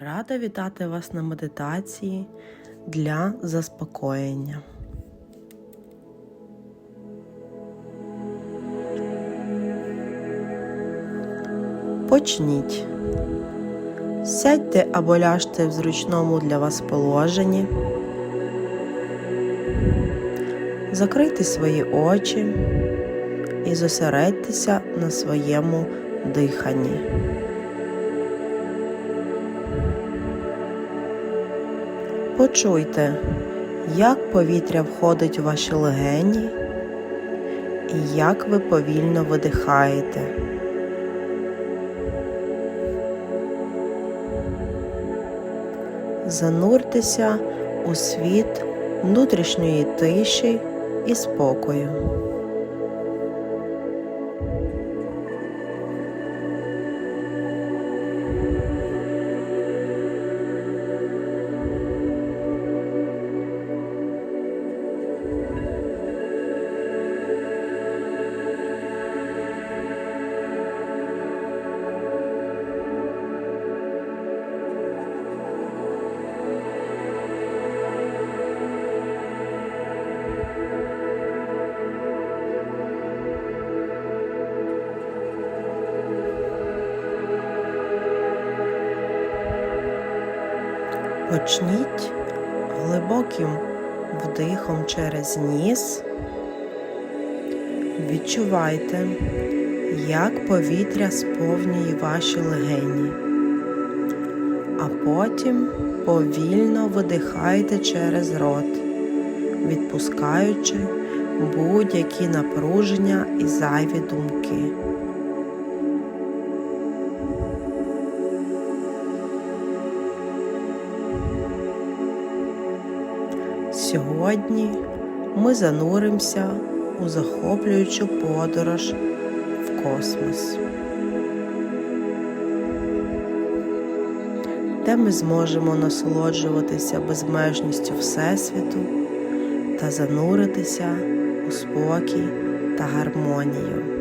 Рада вітати вас на медитації для заспокоєння. Почніть. Сядьте або ляжте в зручному для вас положенні. Закрийте свої очі і зосередьтеся на своєму диханні. Почуйте, як повітря входить у ваші легені і як ви повільно видихаєте. Зануртеся у світ внутрішньої тиші і спокою. Почніть глибоким вдихом через ніс. Відчувайте, як повітря сповнює ваші легені, а потім повільно видихайте через рот, відпускаючи будь-які напруження і зайві думки. Сьогодні ми зануримося у захоплюючу подорож в космос, де ми зможемо насолоджуватися безмежністю Всесвіту та зануритися у спокій та гармонію.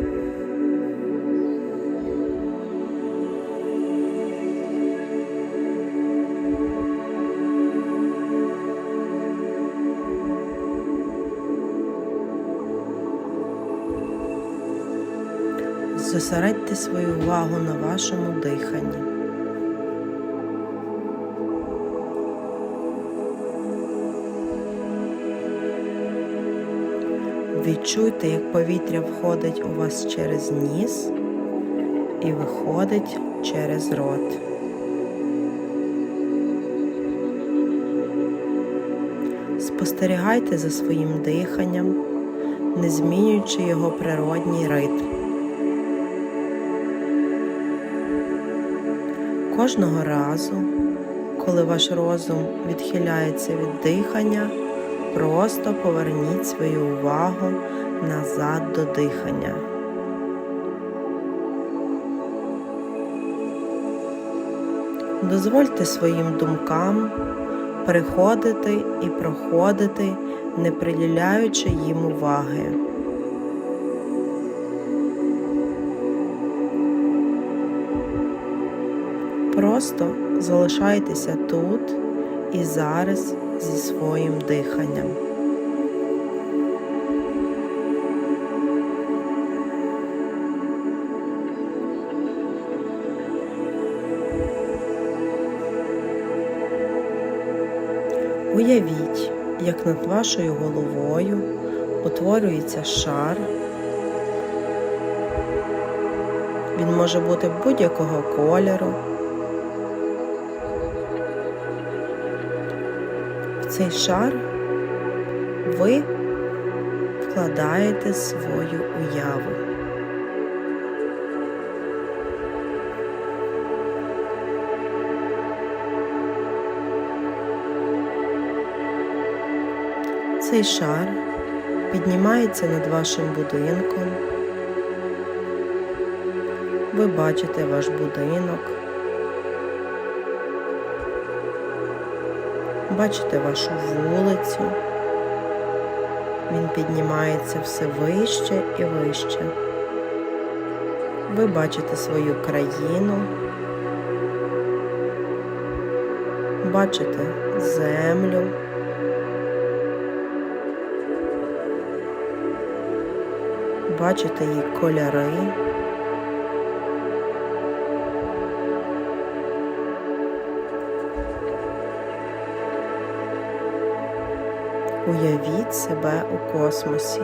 Зосередьте свою увагу на вашому диханні. Відчуйте, як повітря входить у вас через ніс і виходить через рот. Спостерігайте за своїм диханням, не змінюючи його природній ритм. Кожного разу, коли ваш розум відхиляється від дихання, просто поверніть свою увагу назад до дихання. Дозвольте своїм думкам приходити і проходити, не приділяючи їм уваги. Просто залишайтеся тут і зараз зі своїм диханням. Уявіть, як над вашою головою утворюється шар. Він може бути будь-якого кольору. Цей шар ви вкладаєте свою уяву. Цей шар піднімається над вашим будинком. Ви бачите ваш будинок. Бачите вашу вулицю. Він піднімається все вище і вище. Ви бачите свою країну. бачите землю. Бачите її кольори. Уявіть себе у космосі.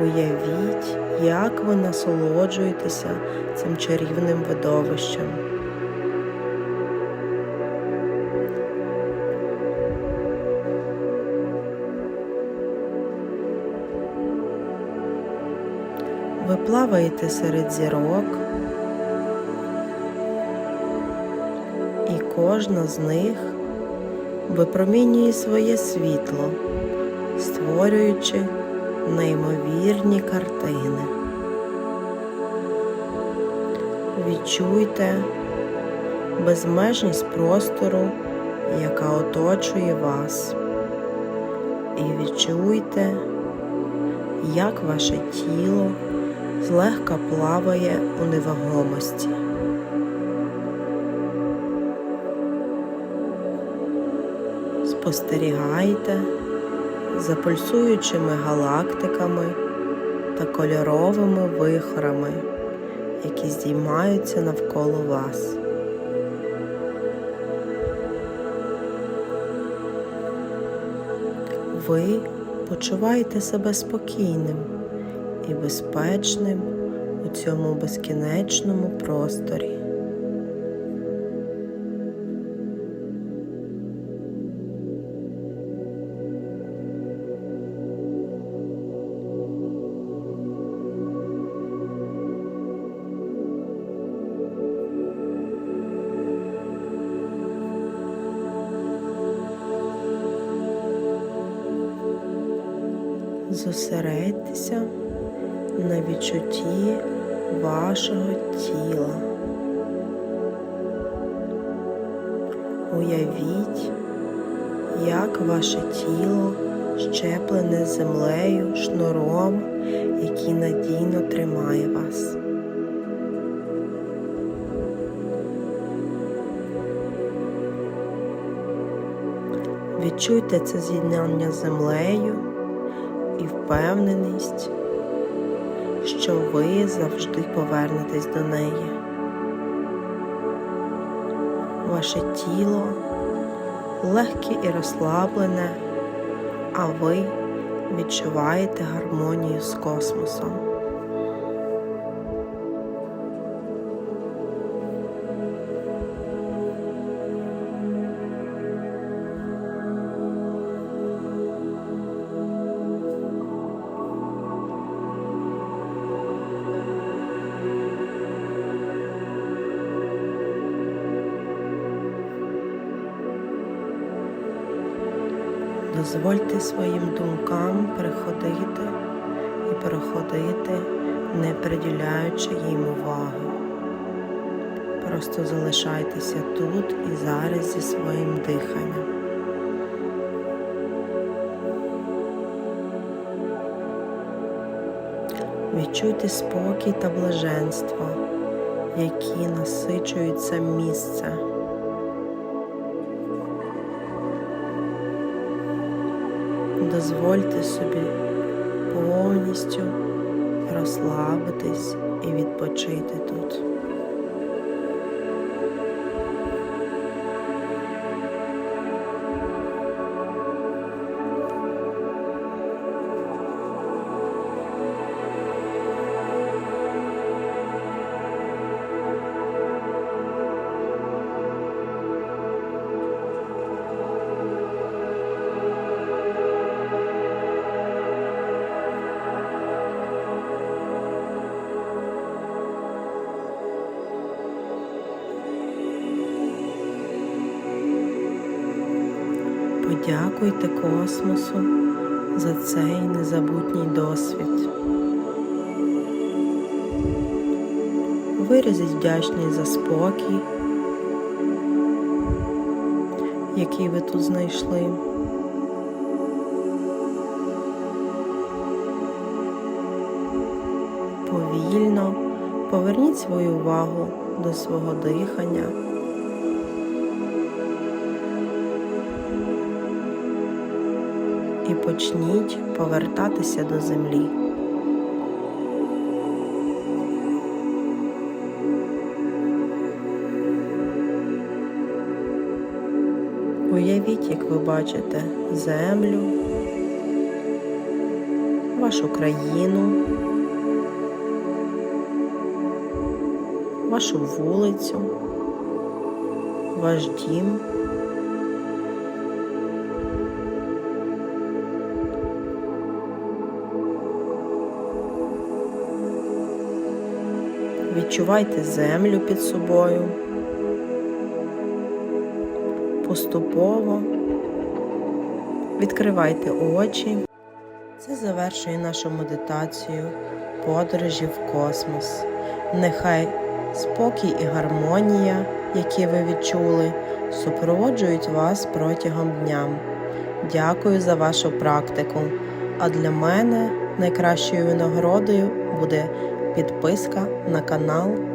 Уявіть, як ви насолоджуєтеся цим чарівним видовищем. Ви плаваєте серед зірок, і кожна з них випромінює своє світло, створюючи неймовірні картини. Відчуйте безмежність простору, яка оточує вас, і відчуйте, як ваше тіло злегка плаває у невагомості. Спостерігайте за пульсуючими галактиками та кольоровими вихорами, які здіймаються навколо вас. Ви почуваєте себе спокійним і безпечним у цьому безкінечному просторі. Зосередьтеся на відчутті вашого тіла. Уявіть, як ваше тіло щеплене землею шнуром, який надійно тримає вас. Відчуйте це з'єднання з землею і впевненість, що ви завжди повернетесь до неї. Ваше тіло легке і розслаблене, а ви відчуваєте гармонію з космосом. Дозвольте своїм думкам приходити і переходити, не приділяючи їм уваги. Просто залишайтеся тут і зараз зі своїм диханням. Відчуйте спокій та блаженство, які насичують це місце. Дозвольте собі повністю розслабитись і відпочити тут. подякуйте космосу за цей незабутній досвід. Виразіть вдячність за спокій, який ви тут знайшли. Повільно поверніть свою увагу до свого дихання. Почніть повертатися до землі. Уявіть, як ви бачите землю, вашу країну, вашу вулицю, ваш дім. Відчувайте землю під собою. Поступово відкривайте очі. Це завершує нашу медитацію подорожі в космос. Нехай спокій і гармонія, які ви відчули, супроводжують вас протягом дня. Дякую за вашу практику. А для мене найкращою винагородою буде підписка на канал